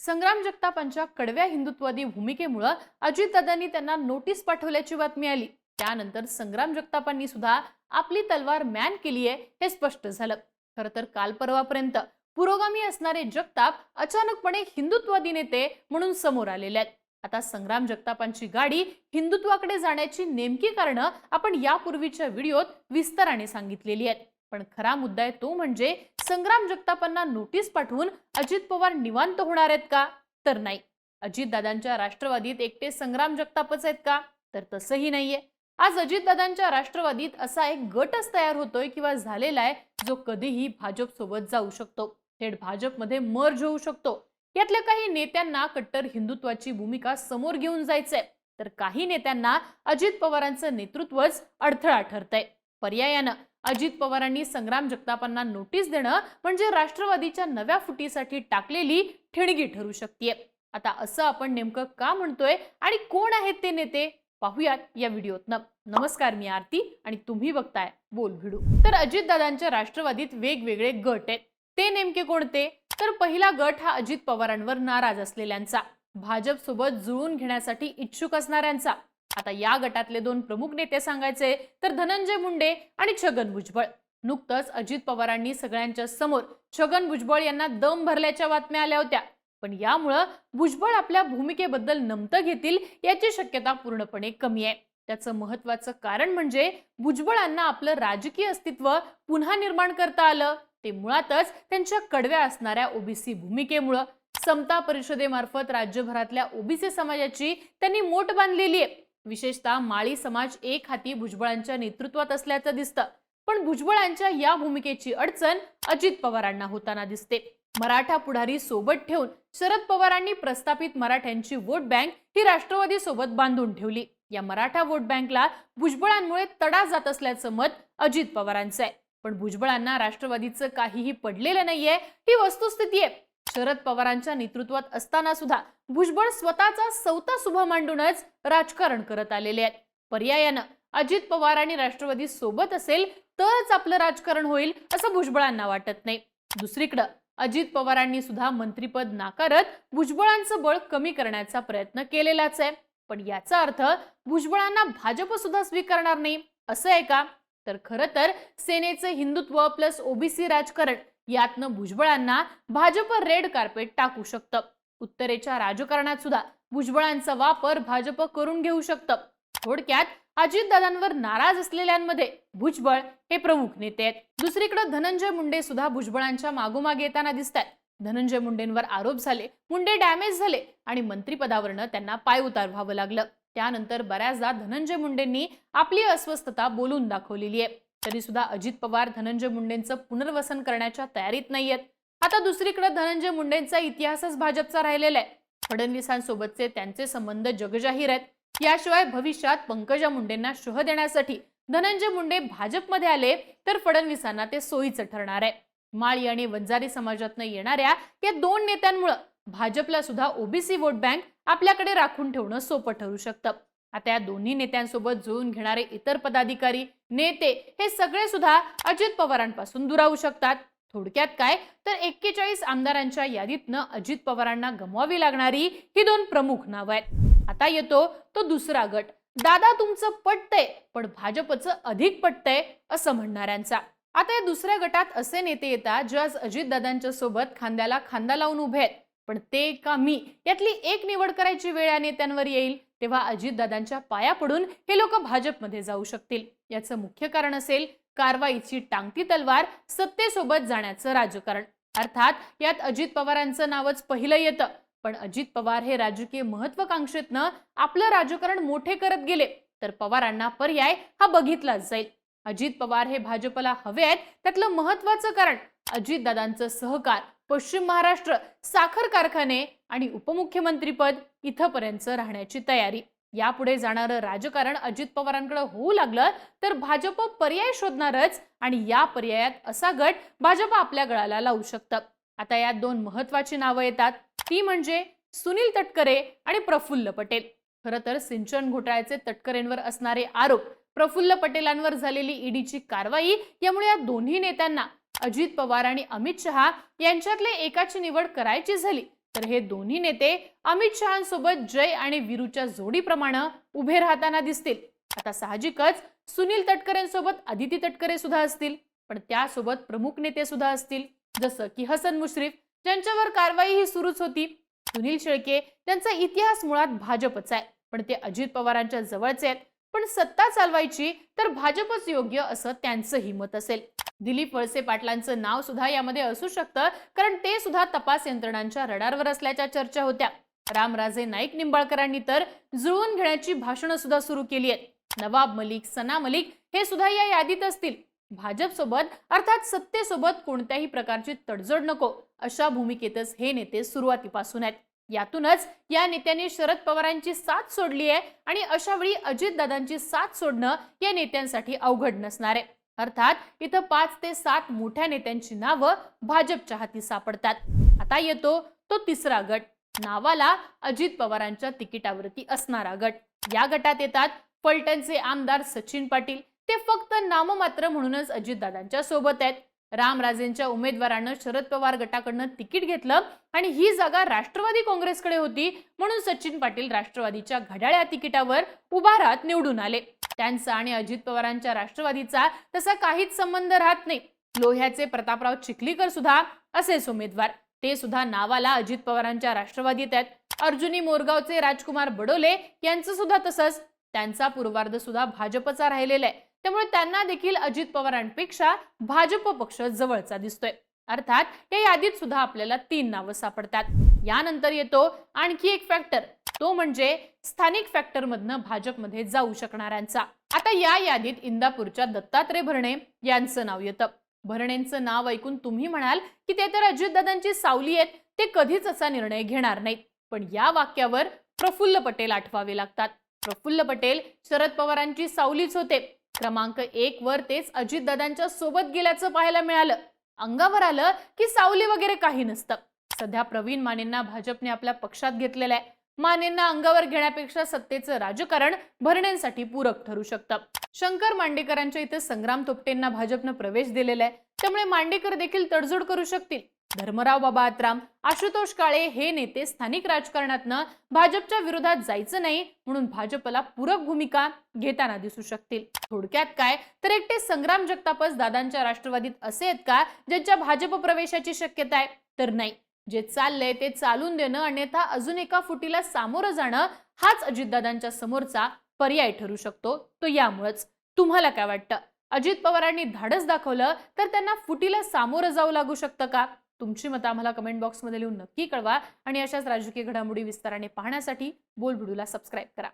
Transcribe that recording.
संग्राम जगतापांच्या कडव्या हिंदुत्ववादी भूमिकेमुळं अजितदादांनी त्यांना नोटीस पाठवल्याची बातमी आली. त्यानंतर संग्राम जगतापांनी सुद्धा आपली तलवार मॅन केली आहे हे स्पष्ट झालं. खरं तर काल परवापर्यंत पुरोगामी असणारे जगताप अचानकपणे हिंदुत्ववादी नेते म्हणून समोर आलेले आहेत. आता संग्राम जगतापांची गाडी हिंदुत्वाकडे जाण्याची नेमकी कारणं आपण यापूर्वीच्या व्हिडिओत विस्ताराने सांगितलेली आहेत. पण खरा मुद्दा आहे तो म्हणजे संग्राम जगतापांना नोटीस पाठवून अजित पवार निवांत होणार आहेत का? तर नाही. अजितदादांच्या राष्ट्रवादीत एकटे संग्राम जगतापच आहेत का? तर तसंही नाहीये. आज अजितदादांच्या राष्ट्रवादीत असा एक गटच तयार होतोय किंवा झालेला आहे जो कधीही भाजप सोबत जाऊ शकतो. थेट भाजपमध्ये मर्ज होऊ शकतो. यातल्या काही नेत्यांना कट्टर हिंदुत्वाची भूमिका समोर घेऊन जायचंय. तर काही नेत्यांना अजित पवारांचं नेतृत्वच अडथळा ठरतंय. पर्यायानं अजित पवारांनी संग्राम जगतापांना नोटीस देणं म्हणजे राष्ट्रवादीच्या नव्या फुटीसाठी टाकलेली ठिणगी ठरू शकते आता असं आपण नेमकं का म्हणतोय आणि कोण आहेत ते नेते पाहूयात या व्हिडिओतनं. नमस्कार मी आरती आणि तुम्ही बघताय बोल भिडू. तर अजितदादांच्या राष्ट्रवादीत वेगवेगळे गट आहेत. ते नेमके कोणते? तर पहिला गट हा अजित पवारांवर नाराज असलेल्यांचा. भाजप सोबत जुळून घेण्यासाठी इच्छुक असणाऱ्यांचा. आता या गटातले दोन प्रमुख नेते सांगायचे तर धनंजय मुंडे आणि छगन भुजबळ. नुकतंच अजित पवारांनी सगळ्यांच्या समोर छगन भुजबळ यांना दम भरल्याच्या बातम्या आल्या होत्या. पण यामुळं भुजबळ आपल्या भूमिकेबद्दल नमतं घेतील याची शक्यता पूर्णपणे कमी आहे. त्याचं महत्वाचं कारण म्हणजे भुजबळांना आपलं राजकीय अस्तित्व पुन्हा निर्माण करता आलं. ते मुळातच त्यांच्या कडव्या असणाऱ्या ओबीसी भूमिकेमुळं. समता परिषदेमार्फत राज्यभरातल्या ओबीसी समाजाची त्यांनी मोठ बांधलेली आहे. विशेषतः माळी समाज एक हाती भुजबळांच्या नेतृत्वात असल्याचं दिसतं. पण भुजबळांच्या या भूमिकेची अडचण अजित पवारांना होताना दिसते. मराठा पुढारी सोबत ठेवून शरद पवारांनी प्रस्थापित मराठ्यांची वोट बँक ही राष्ट्रवादी सोबत बांधून ठेवली. या मराठा वोट बँकला भुजबळांमुळे तडा जात असल्याचं मत अजित पवारांचं आहे. पण भुजबळांना राष्ट्रवादीचं काहीही पडलेलं नाहीये ही वस्तुस्थिती आहे. शरद पवारांच्या नेतृत्वात असताना सुद्धा भुजबळ स्वतःचा सौता सुभा मांडूनच राजकारण करत आलेले आहेत. पर्यायानं अजित पवार आणि राष्ट्रवादी सोबत असेल तरच आपलं राजकारण होईल असं भुजबळांना वाटत नाही. दुसरीकडं अजित पवारांनी सुद्धा मंत्रीपद नाकारत भुजबळांचं बळ कमी करण्याचा प्रयत्न केलेलाच आहे. पण याचा अर्थ भुजबळांना भाजप सुद्धा स्वीकारणार नाही. असं आहे का? तर खरं तर सेनेचं हिंदुत्व प्लस ओबीसी राजकारण यातनं भुजबळांना भाजप रेड कार्पेट टाकू शकतं. उत्तरेच्या राजकारणात सुद्धा भुजबळांचा वापर भाजप करून घेऊ शकतं. थोडक्यात अजितदादांवर नाराज असलेल्यांमध्ये भुजबळ हे प्रमुख नेते आहेत. दुसरीकडे धनंजय मुंडे सुद्धा भुजबळांच्या मागोमाग येताना दिसत आहेत धनंजय मुंडेंवर आरोप झाले मुंडे डॅमेज झाले आणि मंत्रिपदावरनं त्यांना पाय उतार व्हावं लागलं. त्यानंतर बऱ्याचदा धनंजय मुंडेंनी आपली अस्वस्थता बोलून दाखवलेली आहे. तरी सुद्धा अजित पवार धनंजय मुंडेंचं पुनर्वसन करण्याच्या तयारीत नाहीयेत. आता दुसरीकडे धनंजय मुंडेंचा इतिहासच भाजपचा राहिलेला आहे. फडणवीसांसोबतचे त्यांचे संबंध जगजाहीर आहेत. याशिवाय भविष्यात पंकजा मुंडेंना शह देण्यासाठी धनंजय मुंडे भाजपमध्ये आले तर फडणवीसांना ते सोयीचं ठरणार आहे. माळी आणि वंजारी समाजातनं येणाऱ्या या दोन नेत्यांमुळं भाजपला सुद्धा ओबीसी वोट बँक आपल्याकडे राखून ठेवणं सोपं ठरू शकतं. आता या दोन्ही नेत्यांसोबत जुळून घेणारे इतर पदाधिकारी नेते हे सगळे सुद्धा अजित पवारांपासून दुरावू शकतात. थोडक्यात काय? तर एक्केचाळीस आमदारांच्या यादीतनं अजित पवारांना गमवावी लागणारी ही दोन प्रमुख नावं आहेत. आता येतो तो दुसरा गट. दादा तुमचं पटतंय पण भाजपचं अधिक पटतंय असं म्हणणाऱ्यांचा. आता या दुसऱ्या गटात असे नेते येतात जे आज अजितदादांच्या सोबत खांद्याला खांदा लावून उभे आहेत. पण ते का मी? यातली एक निवड करायची वेळ या नेत्यांवर येईल तेव्हा अजितदादांच्या पाया पडून हे लोक भाजपमध्ये जाऊ शकतील. याचं मुख्य कारण असेल कारवाईची टांगती तलवार सत्तेसोबत जाण्याचं राजकारण. अर्थात यात अजित पवारांचं नावच पहिलं येतं. पण अजित पवार हे राजकीय महत्वाकांक्षेतनं आपलं राजकारण मोठे करत गेले तर पवारांना पर्याय हा बघितलाच जाईल. अजित पवार हे भाजपला हवे आहेत त्यातलं महत्वाचं कारण अजितदादांचं सहकार. पश्चिम महाराष्ट्र साखर कारखाने आणि उपमुख्यमंत्रीपद इथंपर्यंत राहण्याची तयारी. यापुढे जाणारं राजकारण अजित पवारांकडे होऊ लागलं तर भाजप पर्याय शोधणारच आणि या पर्यायात असा गट भाजप आपल्या गळाला लावू शकतं. आता यात दोन महत्वाची नावं येतात. ती म्हणजे सुनील तटकरे आणि प्रफुल्ल पटेल. खरं तर सिंचन घोटाळ्याचे तटकरेंवर असणारे आरोप प्रफुल्ल पटेलांवर झालेली ईडीची कारवाई यामुळे या दोन्ही नेत्यांना अजित पवार आणि अमित शहा यांच्यातले एकाची निवड करायची झाली. तर हे दोन्ही नेते अमित शहांसोबत जय आणि विरूच्या जोडीप्रमाणे उभे राहताना दिसतील. आता साहजिकच सुनील तटकरेंसोबत अदिती तटकरे सुद्धा असतील. पण त्यासोबत प्रमुख नेते सुद्धा असतील. जसं की हसन मुश्रीफ ज्यांच्यावर कारवाई ही सुरूच होती. सुनील शेळके त्यांचा इतिहास मुळात भाजपचा आहे. पण ते अजित पवारांच्या जवळचे आहेत. पण सत्ता चालवायची तर भाजपच योग्य असं त्यांचंही मत असेल. दिलीप वळसे पाटलांचं नाव सुद्धा यामध्ये असू शकतं कारण ते सुद्धा तपास यंत्रणांच्या रडारवर असल्याच्या चर्चा होत्या. रामराजे नाईक निंबाळकरांनी तर जुळवून घेण्याची भाषणं सुद्धा सुरू केली आहेत. नवाब मलिक सना मलिक हे सुद्धा या यादीत असतील. भाजप सोबत अर्थात सत्तेसोबत कोणत्याही प्रकारची तडजोड नको अशा भूमिकेतच हे नेते सुरुवातीपासून आहेत. यातूनच या नेत्यांनी शरद पवारांची साथ सोडली आहे आणि अशा वेळी अजितदादांची साथ सोडणं या नेत्यांसाठी अवघड नसणार आहे. अर्थात इथं पाच ते सात मोठ्या नेत्यांची नावं भाजपच्या हाती सापडतात. आता येतो तो तिसरा गट. नावाला अजित पवारांच्या तिकिटावरती असणारा गट. या गटात येतात फलटणचे आमदार सचिन पाटील. ते फक्त नाममात्र म्हणूनच अजितदादांच्या सोबत आहेत. रामराजेंच्या उमेदवारानं शरद पवार गटाकडनं तिकीट घेतलं आणि ही जागा राष्ट्रवादी काँग्रेसकडे होती म्हणून सचिन पाटील राष्ट्रवादीच्या घड्याळ्या तिकिटावर उभा राहत निवडून आले. त्यांचा आणि अजित पवारांच्या राष्ट्रवादीचा तसा काहीच संबंध राहत नाही. लोह्याचे प्रतापराव चिखलीकर सुद्धा असेच उमेदवार. ते सुद्धा नावाला अजित पवारांच्या राष्ट्रवादीत आहेत. अर्जुनी मोरगावचे राजकुमार बडोले यांचं सुद्धा तसंच. त्यांचा पूर्वार्ध सुद्धा भाजपचा राहिलेला आहे. त्यामुळे त्यांना देखील अजित पवारांपेक्षा भाजप पक्ष जवळचा दिसतोय. अर्थात या यादीत सुद्धा आपल्याला तीन नावं सापडतात. यानंतर येतो आणखी एक फॅक्टर तो म्हणजे स्थानिक फॅक्टर मधनं भाजपमध्ये जाऊ शकणाऱ्यांचा. आता या यादीत इंदापूरच्या दत्तात्रय भरणे यांचं नाव येतं. भरणेंचं नाव ऐकून तुम्ही म्हणाल की ते तर अजितदादांची सावली आहेत. ते कधीच असा निर्णय घेणार नाहीत. पण या वाक्यावर प्रफुल्ल पटेल आठवावे लागतात. प्रफुल्ल पटेल शरद पवारांची सावलीच होते. क्रमांक एक वर तेच अजितदादांच्या सोबत गेल्याचं पाहायला मिळालं. अंगावर आलं की सावली वगैरे काही नसतं. सध्या प्रवीण मानेंना भाजपने आपल्या पक्षात घेतलेलं आहे. मानेंना अंगावर घेण्यापेक्षा सत्तेचं राजकारण भरण्यांसाठी पूरक ठरू शकतं. शंकर मांडेकरांच्या इथे संग्राम तोपटेंना भाजपनं प्रवेश दिलेला आहे. त्यामुळे मांडेकर देखील तडजोड करू शकतील. धर्मराव बाबा आत्राम आशुतोष काळे हे नेते स्थानिक राजकारणातनं भाजपच्या विरोधात जायचं नाही म्हणून भाजपला पूरक भूमिका घेताना दिसू शकतील. थोडक्यात काय? तर एकटे संग्राम जगतापच दादांच्या राष्ट्रवादीत असे आहेत का ज्यांच्या भाजप प्रवेशाची शक्यता आहे? तर नाही. जे चाललंय ते चालून देणं अन्यथा अजून एका फुटीला सामोरं जाणं हाच अजितदादांच्या समोरचा पर्याय ठरू शकतो. तो यामुळेच. तुम्हाला काय वाटतं? अजित पवारांनी धाडस दाखवलं तर त्यांना फुटीला सामोरं जाऊ लागू शकतं का? तुमची मतं आम्हाला कमेंट बॉक्समध्ये लिहून नक्की कळवा. आणि अशाच राजकीय घडामोडी विस्ताराने पाहण्यासाठी बोलबुडूला सबस्क्राईब करा.